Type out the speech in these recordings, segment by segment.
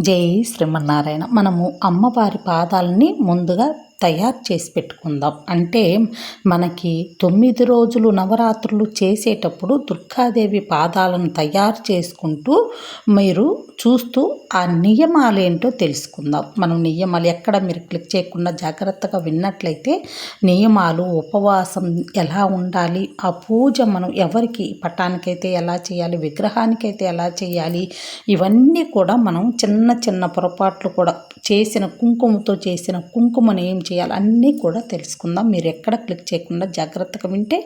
జై శ్రీమన్నారాయణ. మనము అమ్మవారి పాదాలని ముందుగా తయారు చేసి పెట్టుకుందాం. అంటే మనకి తొమ్మిది రోజులు నవరాత్రులు చేసేటప్పుడు దుర్గాదేవి పాదాలను తయారు చేసుకుంటూ మీరు చూస్తూ ఆ నియమాలు ఏంటో తెలుసుకుందాం. మనం నియమాలు ఎక్కడ మీరు క్లిక్ చేయకుండా జాగ్రత్తగా విన్నట్లయితే నియమాలు ఉపవాసం ఎలా ఉండాలి ఆ పూజ మనం ఎవరికి పటానికైతే ఎలా చేయాలి విగ్రహానికైతే ఎలా చేయాలి ఇవన్నీ కూడా మనం చిన్న చిన్న పొరపాట్లు కూడా చేసిన కుంకుమతో చేసిన కుంకుమను ఏం చేయాలి అన్నీ కూడా తెలుసుకుందాం. మీరు ఎక్కడ క్లిక్ చేయకుండా జాగ్రత్తగా వింటే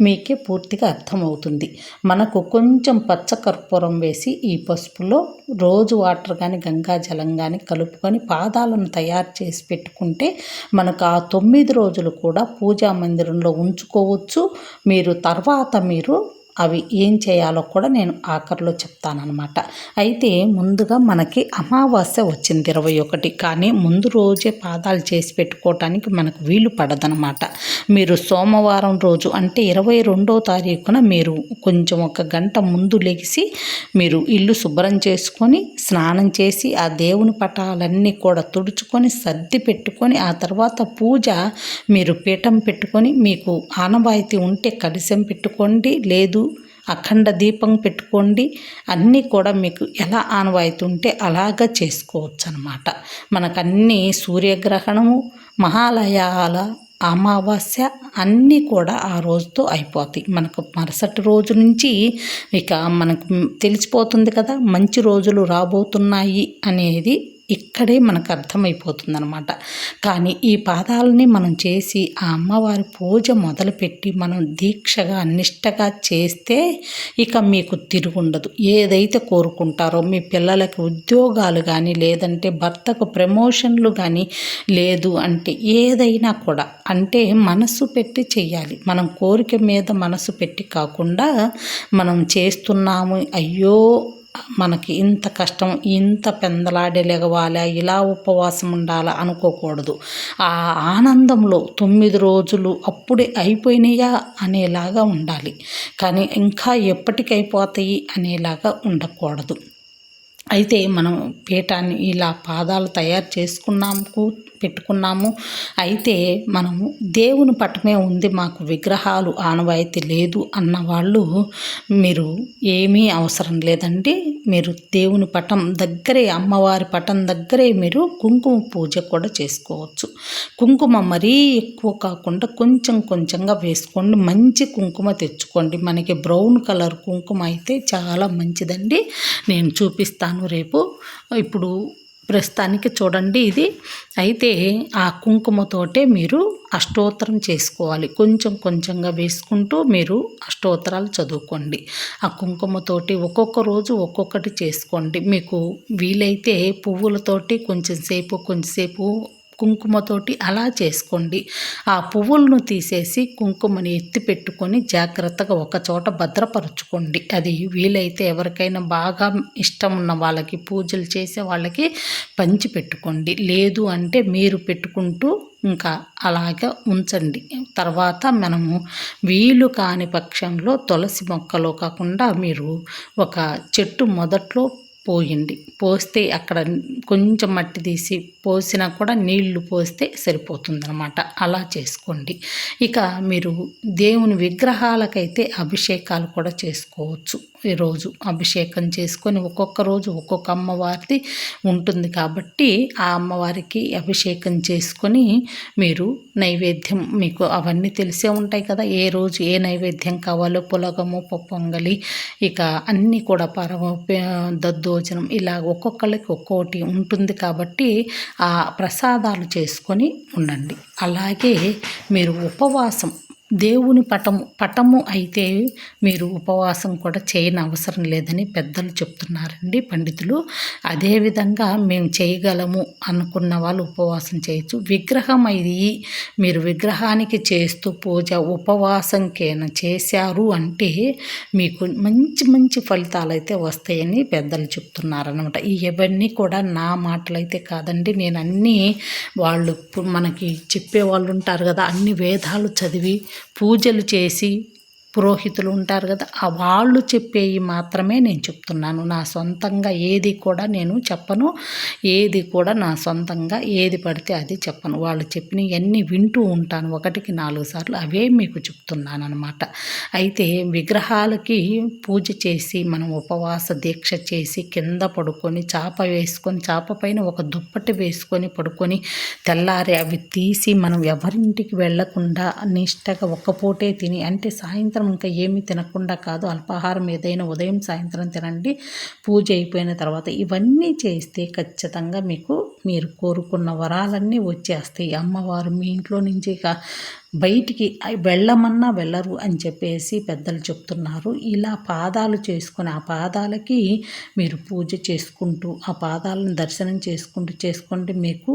మీకే పూర్తిగా అర్థమవుతుంది. మనకు కొంచెం పచ్చ కర్పూరం వేసి ఈ పసుపులో రోజు వాటర్ కానీ గంగా జలం కానీ కలుపుకొని పాదాలను తయారు చేసి పెట్టుకుంటే మనకు ఆ తొమ్మిది రోజులు కూడా పూజా మందిరంలో ఉంచుకోవచ్చు. మీరు తర్వాత మీరు అవి ఏం చేయాలో కూడా నేను ఆఖరిలో చెప్తానమాట అయితే ముందుగా మనకి అమావాస్య వచ్చింది ఇరవై ఒకటి. కానీ ముందు రోజే పాదాలు చేసి పెట్టుకోవటానికి మనకు వీలు పడదనమాట మీరు సోమవారం రోజు అంటే ఇరవై రెండో తారీఖున మీరు కొంచెం ఒక గంట ముందు లెగిసి మీరు ఇల్లు శుభ్రం చేసుకొని స్నానం చేసి ఆ దేవుని పటాలన్నీ కూడా తుడుచుకొని సర్ది పెట్టుకొని ఆ తర్వాత పూజ మీరు పీఠం పెట్టుకొని మీకు ఆనవాయితీ ఉంటే కలిసం పెట్టుకోండి లేదు అఖండ దీపం పెట్టుకోండి. అన్నీ కూడా మీకు ఎలా ఆనవాయితీ ఉంటే అలాగా చేసుకోవచ్చు అనమాట మనకన్నీ సూర్యగ్రహణము మహాలయాల అమావాస్య అన్నీ కూడా ఆ రోజుతో అయిపోతాయి. మనకు మరుసటి రోజు నుంచి ఇక మనకు తెలిసిపోతుంది కదా మంచి రోజులు రాబోతున్నాయి అనేది ఇక్కడే మనకు అర్థమైపోతుంది అనమాట కానీ ఈ పాదాలని మనం చేసి ఆ అమ్మవారి పూజ మొదలుపెట్టి మనం దీక్షగా నిష్టగా చేస్తే ఇక మీకు తిరుగుండదు. ఏదైతే కోరుకుంటారో మీ పిల్లలకి ఉద్యోగాలు కానీ లేదంటే భర్తకు ప్రమోషన్లు కానీ లేదు అంటే ఏదైనా కూడా అంటే మనసు పెట్టి చేయాలి మనం కోరిక మీద మనసు పెట్టి కాకుండా మనం చేస్తున్నాము అయ్యో మనకి ఇంత కష్టం ఇంత పెందలాడే లెగవాలా ఇలా ఉపవాసం ఉండాలా అనుకోకూడదు. ఆ ఆనందంలో తొమ్మిది రోజులు అప్పుడే అయిపోయినాయా అనేలాగా ఉండాలి. కానీ ఇంకా ఎప్పటికైపోతాయి అనేలాగా ఉండకూడదు. అయితే మనం పీఠాన్ని ఇలా పాదాలు తయారు చేసుకున్నాము పెట్టుకున్నాము. అయితే మనము దేవుని పటమే ఉంది మాకు విగ్రహాలు ఆనవాయితీ లేదు అన్న వాళ్ళు మీరు ఏమీ అవసరం లేదండి. మీరు దేవుని పటం దగ్గరే అమ్మవారి పటం దగ్గరే మీరు కుంకుమ పూజ కూడా చేసుకోవచ్చు. కుంకుమ మరీ ఎక్కువ కాకుండా కొంచెం కొంచెంగా వేసుకోండి. మంచి కుంకుమ తెచ్చుకోండి. మనకి బ్రౌన్ కలర్ కుంకుమ అయితే చాలా మంచిదండి. నేను చూపిస్తాను. రేపు. ఇప్పుడు ప్రస్తుతానికి చూడండి ఇది. అయితే ఆ కుంకుమతోటే మీరు అష్టోత్తరం చేసుకోవాలి. కొంచెం కొంచెంగా వేసుకుంటూ మీరు అష్టోత్తరాలు చదువుకోండి. ఆ కుంకుమతోటి ఒక్కొక్క రోజు ఒక్కొక్కటి చేసుకోండి. మీకు వీలైతే పువ్వులతోటి కొంచెం సేపు కొంచెంసేపు కుంకుమతోటి అలా చేసుకోండి. ఆ పువ్వులను తీసేసి కుంకుమని ఎత్తి పెట్టుకొని జాగ్రత్తగా ఒక చోట భద్రపరచుకోండి. అది వీలైతే ఎవరికైనా బాగా ఇష్టం ఉన్న వాళ్ళకి పూజలు చేసే వాళ్ళకి పంచి పెట్టుకోండి. లేదు అంటే మీరు పెట్టుకుంటూ ఇంకా అలాగే ఉంచండి. తర్వాత మనము వీలు కాని పక్షంలో తులసి మొక్కలో కాకుండా మీరు ఒక చెట్టు మొదట్లో పోయండి పోస్తే అక్కడ కొంచెం మట్టి తీసి పోసినా కూడా నీళ్ళు పోస్తే సరిపోతుందనమాట అలా చేసుకోండి. ఇక మీరు దేవుని విగ్రహాలకైతే అభిషేకాలు కూడా చేసుకోవచ్చు. ఈరోజు అభిషేకం చేసుకొని ఒక్కొక్క రోజు ఒక్కొక్క అమ్మవారిది ఉంటుంది కాబట్టి ఆ అమ్మవారికి అభిషేకం చేసుకొని మీరు నైవేద్యం మీకు అవన్నీ తెలిసే ఉంటాయి కదా. ఏ రోజు ఏ నైవేద్యం కావాలో పులగము పొంగలి ఇక అన్నీ కూడా పరమ భోజనం ఇలా ఒక్కొక్కరికి ఒక్కొక్కటి ఉంటుంది కాబట్టి ఆ ప్రసాదాలు చేసుకొని ఉండండి. అలాగే మీరు ఉపవాసం దేవుని పటము పటము అయితే మీరు ఉపవాసం కూడా చేయని అవసరం లేదని పెద్దలు చెప్తున్నారండి పండితులు. అదేవిధంగా మేము చేయగలము అనుకున్న వాళ్ళు ఉపవాసం చేయొచ్చు. విగ్రహం ఇది మీరు విగ్రహానికి చేస్తూ పూజ ఉపవాసంకేనా చేశారు అంటే మీకు మంచి మంచి ఫలితాలు అయితే వస్తాయని పెద్దలు చెప్తున్నారనమాట ఇవన్నీ కూడా నా మాటలు అయితే కాదండి. నేను అన్నీ వాళ్ళు మనకి చెప్పే వాళ్ళు ఉంటారు కదా అన్ని వేదాలు చదివి పూజలు చేసి పురోహితులు ఉంటారు కదా ఆ వాళ్ళు చెప్పేవి మాత్రమే నేను చెప్తున్నాను. నా సొంతంగా ఏది కూడా నేను చెప్పను. ఏది కూడా నా సొంతంగా ఏది పడితే అది చెప్పను. వాళ్ళు చెప్పినవన్నీ వింటూ ఉంటాను. ఒకటికి నాలుగు సార్లు అవే మీకు చెప్తున్నాను అనమాట అయితే విగ్రహాలకి పూజ చేసి మనం ఉపవాస దీక్ష చేసి కింద పడుకొని చాప వేసుకొని చాప పైన ఒక దుప్పటి వేసుకొని పడుకొని తెల్లారి అవి తీసి మనం ఎవరింటికి వెళ్ళకుండా నిష్టగా ఒక్క పూటే తిని అంటే సాయంత్రం ఇంకా ఏమీ తినకుండా కాదు అల్పాహారం ఏదైనా ఉదయం సాయంత్రం తినండి పూజ అయిపోయిన తర్వాత ఇవన్నీ చేస్తే ఖచ్చితంగా మీకు మీరు కోరుకున్న వరాలన్నీ వచ్చేస్తాయి. అమ్మవారు మీ ఇంట్లో నుంచి ఇక బయటికి వెళ్ళమన్నా వెళ్ళరు అని చెప్పేసి పెద్దలు చెప్తున్నారు. ఇలా పాదాలు చేసుకుని ఆ పాదాలకి మీరు పూజ చేసుకుంటూ ఆ పాదాలను దర్శనం చేసుకుంటూ చేసుకుంటే మీకు